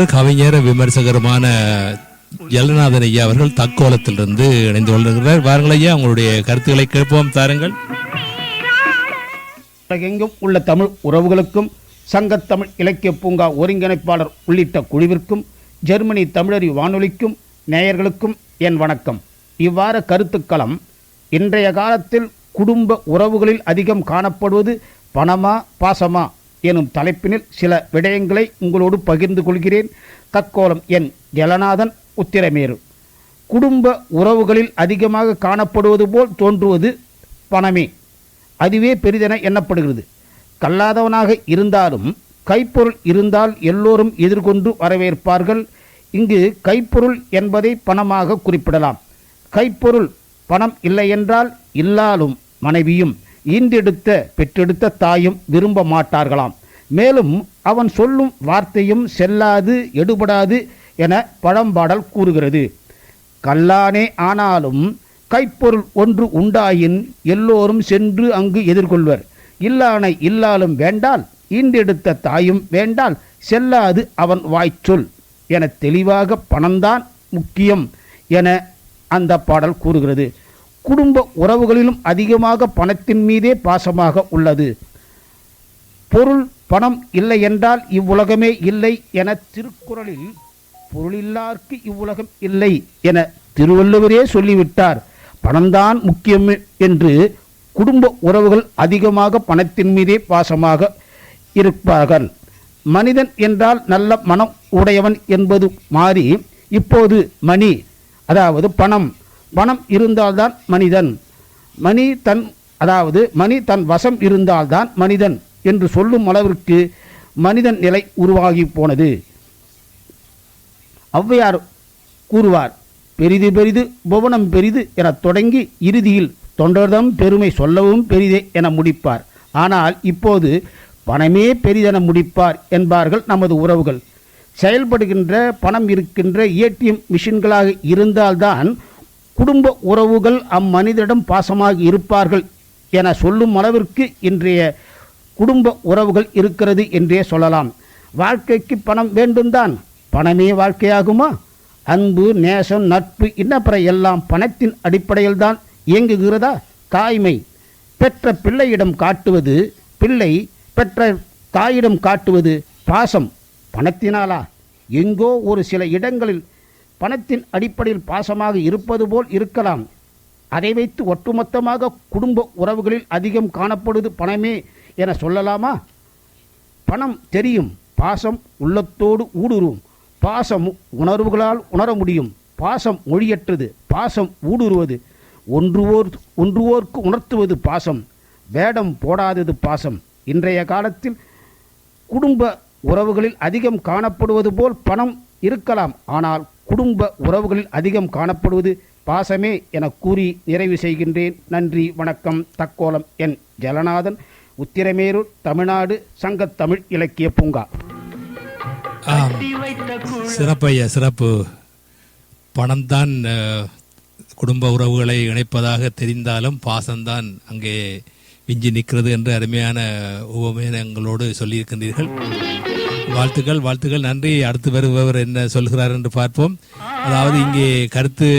எழுத்தாளர் கவிஞர் விமர்சகருமான ஜலநாதன் ஐயா அவர்கள் தக்கோலத்திலிருந்து இணைந்து கொண்டிருக்கிறார். வாருங்கள் ஐயா உங்களுடைய கருத்துக்களை கேட்போம் தாருங்கள். உலகெங்கும் உள்ள தமிழ் உறவுகளுக்கும் சங்கத்தமிழ் இலக்கிய பூங்கா ஒருங்கிணைப்பாளர் உள்ளிட்ட குழுவிற்கும் ஜெர்மனி தமிழறி வானொலிக்கும் நேயர்களுக்கும் என் வணக்கம். இவ்வார கருத்துக்களம் இன்றைய காலத்தில் குடும்ப உறவுகளில் அதிகம் காணப்படுவது பணமா பாசமா? எனும் தலைப்பினில் சில விடயங்களை உங்களோடு பகிர்ந்து கொள்கிறேன். தக்கோலம் என் ஜலநாதன் உத்திரமேரு. குடும்ப உறவுகளில் அதிகமாக காணப்படுவது போல் தோன்றுவது பணமே. அதுவே பெரிதென எண்ணப்படுகிறது. கல்லாதவனாக இருந்தாலும் கைப்பொருள் இருந்தால் எல்லோரும் எதிர்கொண்டு வரவேற்பார்கள். இங்கு கைப்பொருள் என்பதை பணமாக குறிப்பிடலாம். கைப்பொருள் பணம் இல்லையென்றால் இல்லாலும் மனைவியும் ஈண்டெடுத்த பெற்றெடுத்த தாயும் விரும்ப மாட்டார்களாம். மேலும் அவன் சொல்லும் வார்த்தையும் செல்லாது எடுபடாது என பழம்பாடல் கூறுகிறது. கல்லானே ஆனாலும் கைப்பொருள் ஒன்று உண்டாயின் எல்லோரும் சென்று அங்கு எதிர்கொள்வர். இல்லானை இல்லாலும் வேண்டால் ஈண்டெடுத்த தாயும் வேண்டால் செல்லாது அவன் வாய்ச்சொல் என தெளிவாக பணம்தான் முக்கியம் என அந்த பாடல் கூறுகிறது. குடும்ப உறவுகளிலும் அதிகமாக பணத்தின் மீதே பாசமாக உள்ளது. பொருள் பணம் இல்லை என்றால் இவ்வுலகமே இல்லை என திருக்குறளில் பொருளில்லார்க்கு இவ்வுலகம் இல்லை என திருவள்ளுவரே சொல்லிவிட்டார். பணம்தான் முக்கியம் என்று குடும்ப உறவுகள் அதிகமாக பணத்தின் மீதே பாசமாக இருப்பார்கள். மனிதன் என்றால் நல்ல மனம் உடையவன் என்பது மாறி இப்போது மணி அதாவது பணம் பணம் இருந்தால்தான் மனிதன். மணி தன் அதாவது மணி தன் வசம் இருந்தால்தான் மனிதன் என்று சொல்லும் அளவிற்கு மனிதன் நிலை உருவாகி போனது. ஔவையார் கூறுவார் பெரிது பெரிது புவனம் பெரிது எனத் தொடங்கி இறுதியில் தொண்டர்தம் பெருமை சொல்லவும் பெரிதே என முடிப்பார். ஆனால் இப்போது பணமே பெரிதென முடிப்பார் என்பார்கள் நமது உறவுகள். செயல்படுகின்ற பணம் இருக்கின்ற ஏடிஎம் மிஷின்களாக இருந்தால்தான் குடும்ப உறவுகள் அம்மனிதரிடம் பாசமாக இருப்பார்கள் என சொல்லும் அளவிற்கு இன்றைய குடும்ப உறவுகள் இருக்கிறது என்றே சொல்லலாம். வாழ்க்கைக்கு பணம் வேண்டும்தான். பணமே வாழ்க்கையாகுமா? அன்பு நேசம் நட்பு இன்னப்புற எல்லாம் பணத்தின் அடிப்படையில் தான் இயங்குகிறதா? தாய்மை பெற்ற பிள்ளையிடம் காட்டுவது பிள்ளை பெற்ற தாயிடம் காட்டுவது பாசம் பணத்தினாலா? எங்கோ ஒரு சில இடங்களில் பணத்தின் அடிப்படையில் பாசமாக இருப்பது போல் இருக்கலாம். அதை வைத்து ஒட்டுமொத்தமாக குடும்ப உறவுகளில் அதிகம் காணப்படுவது பணமே என சொல்லலாமா? பணம் தெரியும் பாசம் உள்ளத்தோடு ஊடுருவும். பாசம் உணர்வுகளால் உணர முடியும். பாசம் மொழியற்றது பாசம் ஊடுருவது. ஒன்றுவோர் ஒன்றுவோர்க்கு உணர்த்துவது பாசம். வேடம் போடாதது பாசம். இன்றைய காலத்தில் குடும்ப உறவுகளில் அதிகம் காணப்படுவது போல் பணம் இருக்கலாம். ஆனால் குடும்ப உறவுகளில் அதிகம் காணப்படுவது பாசமே என கூறி நிறைவு செய்கின்றேன். நன்றி வணக்கம். தக்கோலம் என் ஜலநாதன். உத்திரமேரூர் தமிழ்நாடு சங்கத்தமிழ் இலக்கிய பூங்கா. ஆம். சிறப்பு ஐயா சிறப்பு. பணம்தான் தான் குடும்ப உறவுகளை இணைப்பதாக தெரிந்தாலும் பாசம்தான் அங்கே விஞ்சி நிற்கிறது என்று அருமையான உபமேனங்களோடு சொல்லியிருக்கின்றீர்கள். வாழ்த்துக்கள் வாழ்த்துக்கள். நன்றி. அடுத்து வருபவர் என்ன சொல்கிறார் என்று பார்ப்போம். அதாவது இங்கே கருத்து